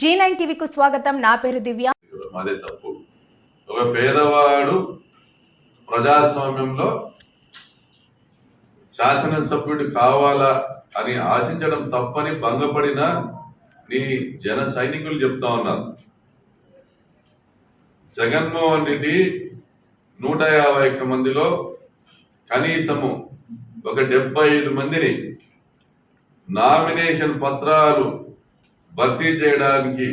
G nine టీవీకు స్వాగతం. నా పేరు దివ్య. అదే తప్పు. ఒక పేదవాడు ప్రజాస్వామ్యంలో శాసనసభ్యుడు కావాలా అని ఆశించడం తప్పని భంగపడిన నీ జన సైనికులు చెప్తా ఉన్నారు. జగన్మోహన్ రెడ్డి నూట యాభై ఒక్క మందిలో కనీసము ఒక డెబ్బై ఐదు మందిని నామినేషన్ పత్రాలు భర్తీ చేయడానికి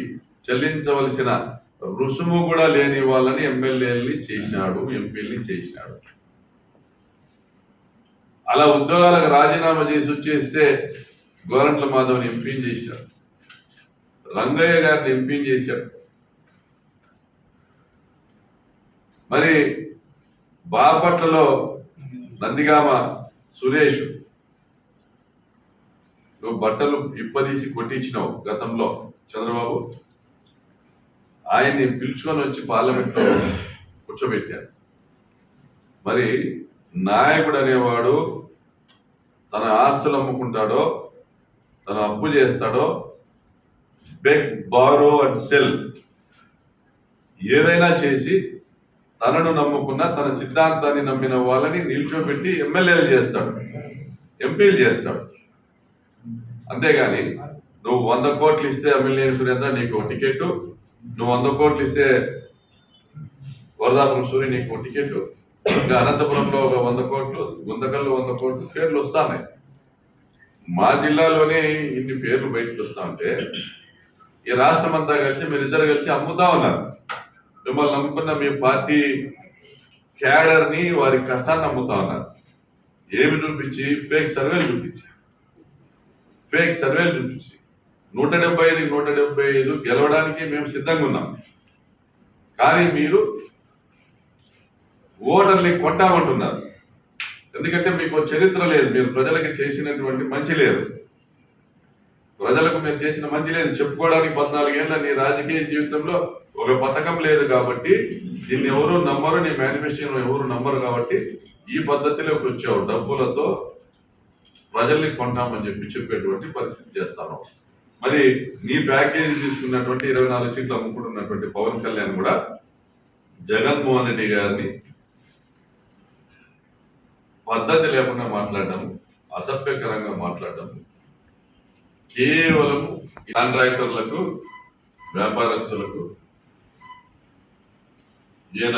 చెల్లించవలసిన రుసుము కూడా లేని వాళ్ళని ఎమ్మెల్యేలని చేసినాడు ఎంపీల్ని చేసినాడు. అలా ఉద్యోగాలకు రాజీనామా చేసి వచ్చేస్తే గోరంట్ల మాధవ్ని ఎంపీని చేశాడు రంగయ్య గారిని ఎంపీని చేశాడు మరి బాపట్లలో నందిగామ సురేష్ నువ్వు బట్టలు ఇప్పదీసి కొట్టించినావు గతంలో. చంద్రబాబు ఆయన్ని పిలుచుకొని వచ్చి పార్లమెంట్లో కూర్చోబెట్టారు. మరి నాయకుడు అనేవాడు తన ఆస్తులు అమ్ముకుంటాడో తన అప్పు చేస్తాడో బెగ్ బారో అండ్ సెల్ ఏదైనా చేసి తనను నమ్ముకున్న తన సిద్ధాంతాన్ని నమ్మిన వాళ్ళని నిల్చోబెట్టి ఎమ్మెల్యేలు చేస్తాడు. ఎంపీలు చేస్తాడు. అంతేగాని నువ్వు వంద కోట్లు ఇస్తే ఎమ్మెల్యే సురేంద్ర నీకు టికెట్ నువ్వు వంద కోట్లు ఇస్తే వరదాపురం సూర్య నీకు టికెట్ ఇంకా అనంతపురంలో ఒక వంద కోట్లు గుంతకల్లో వంద కోట్లు పేర్లు వస్తాయి మా జిల్లాలోనే ఇన్ని పేర్లు బయటకు వస్తా ఉంటే ఈ రాష్ట్రం అంతా కలిసి మీరిద్దరు కలిసి అమ్ముతా ఉన్నారు. మిమ్మల్ని నమ్ముకున్న మీ పార్టీ క్యాడర్ని వారి కష్టాన్ని అమ్ముతా ఉన్నారు. ఏమి చూపించి ఫేక్ సర్వేలు చూపించి. ఫేక్ సర్వేలు చూపించి నూట డెబ్బై ఐదు నూట డెబ్బై ఐదు గెలవడానికి మేము సిద్ధంగా ఉన్నాం. కానీ మీరు ఓటర్ని కొంటామంటున్నారు. ఎందుకంటే మీకు చరిత్ర లేదు. మీరు ప్రజలకు చేసినటువంటి మంచి లేదు. ప్రజలకు మీరు చేసిన మంచి లేదు. చెప్పుకోవడానికి పద్నాలుగేళ్ళ నీ రాజకీయ జీవితంలో ఒక పథకం లేదు కాబట్టి దీన్ని ఎవరు నమ్మరు. నీ మేనిఫెస్టోను ఎవరు నమ్మరు కాబట్టి ఈ పద్ధతిలోకి వచ్చావు. డబ్బులతో ప్రజల్ని కొంటామని చెప్పి చెప్పేటువంటి పరిస్థితి చేస్తాను. మరి నీ ప్యాకేజీ తీసుకున్నటువంటి ఇరవై నాలుగు సీట్లు అమ్ముకుంటున్నటువంటి పవన్ కళ్యాణ్ కూడా జగన్మోహన్ రెడ్డి గారిని పద్ధతి లేకుండా మాట్లాడడం అసభ్యకరంగా మాట్లాడడం కేవలం కాంట్రాక్టర్లకు వ్యాపారస్తులకు ఈయన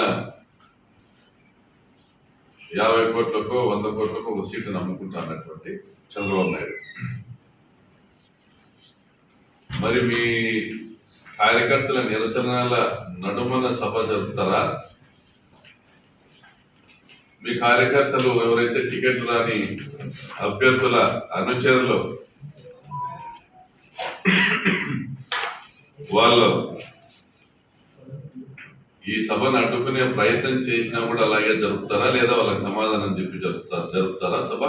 యాభై కోట్లకు వంద కోట్లకు ఒక సీటును అమ్ముకుంటా అన్నటువంటి చంద్రబాబు నాయుడు. మరి మీ కార్యకర్తల నిరసనల నడుమన సభ జరుపుతారా? మీ కార్యకర్తలు ఎవరైతే టికెట్ రాని అభ్యర్థుల అనుచరులు వాళ్ళు ఈ సభను అడ్డుకునే ప్రయత్నం చేసినా కూడా అలాగే జరుపుతారా? లేదా వాళ్ళకి సమాధానం చెప్పి జరుపుతారా? జరుపుతారా సభ?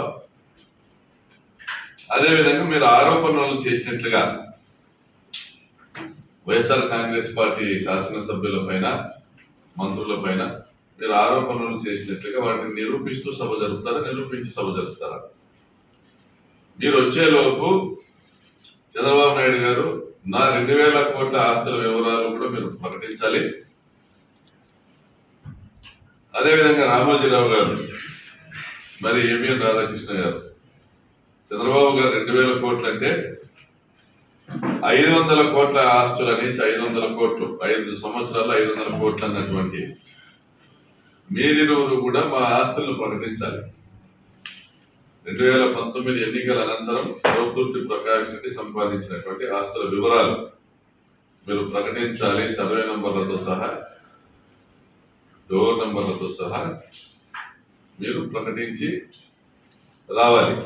అదేవిధంగా మీరు ఆరోపణలు చేసినట్లుగా వైఎస్ఆర్ కాంగ్రెస్ పార్టీ శాసనసభ్యుల పైన మంత్రుల పైన మీరు ఆరోపణలు చేసినట్లుగా వాటిని నిరూపిస్తూ సభ జరుపుతారా? నిరూపించి సభ జరుపుతారా? మీరు వచ్చేలోపు చంద్రబాబు నాయుడు గారు నా రెండు వేల కోట్ల ఆస్తుల వివరాలు కూడా మీరు ప్రకటించాలి. అదేవిధంగా రామోజీరావు గారు మరి ఎంఎన్ రాధాకృష్ణ గారు చంద్రబాబు గారు రెండు వేల కోట్లు అంటే ఐదు వందల కోట్ల ఆస్తులు అనేసి ఐదు వందల కోట్లు ఐదు సంవత్సరాలు ఐదు వందల కోట్లు అన్నటువంటి మీరిరువురు కూడా మా ఆస్తులను ప్రకటించాలి. రెండు వేల పంతొమ్మిది ఎన్నికల అనంతరం ప్రకృతి ప్రకాష్ రెడ్డి సంపాదించినటువంటి ఆస్తుల వివరాలు మీరు ప్రకటించాలి సర్వే నంబర్లతో సహా. డోర్ నంబర్లతో సహా మీరు ప్రకటించి రావాలి.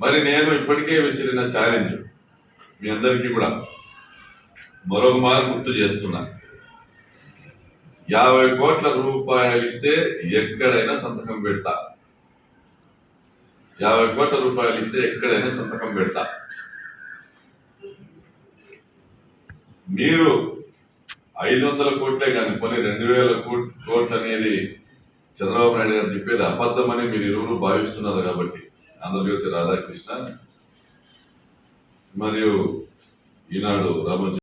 మరి నేను ఇప్పటికే విసిరిన ఛాలెంజ్ మీ అందరికీ కూడా మరొక మారు గుర్తు చేస్తున్నా. యాభై కోట్ల రూపాయలు ఇస్తే ఎక్కడైనా సంతకం పెడతా. యాభై కోట్ల రూపాయలు ఇస్తే ఎక్కడైనా సంతకం పెడతా. మీరు ఐదు వందల కోట్లే కానీ కొన్ని రెండు వేల కోట్- కోట్లు అనేది చంద్రబాబు నాయుడు గారు చెప్పేది అబద్ధమని మీరు ఇరువురు భావిస్తున్నారు కాబట్టి. ఆంధ్రజ్యోతి రాధాకృష్ణ మరియు ఈనాడు రామ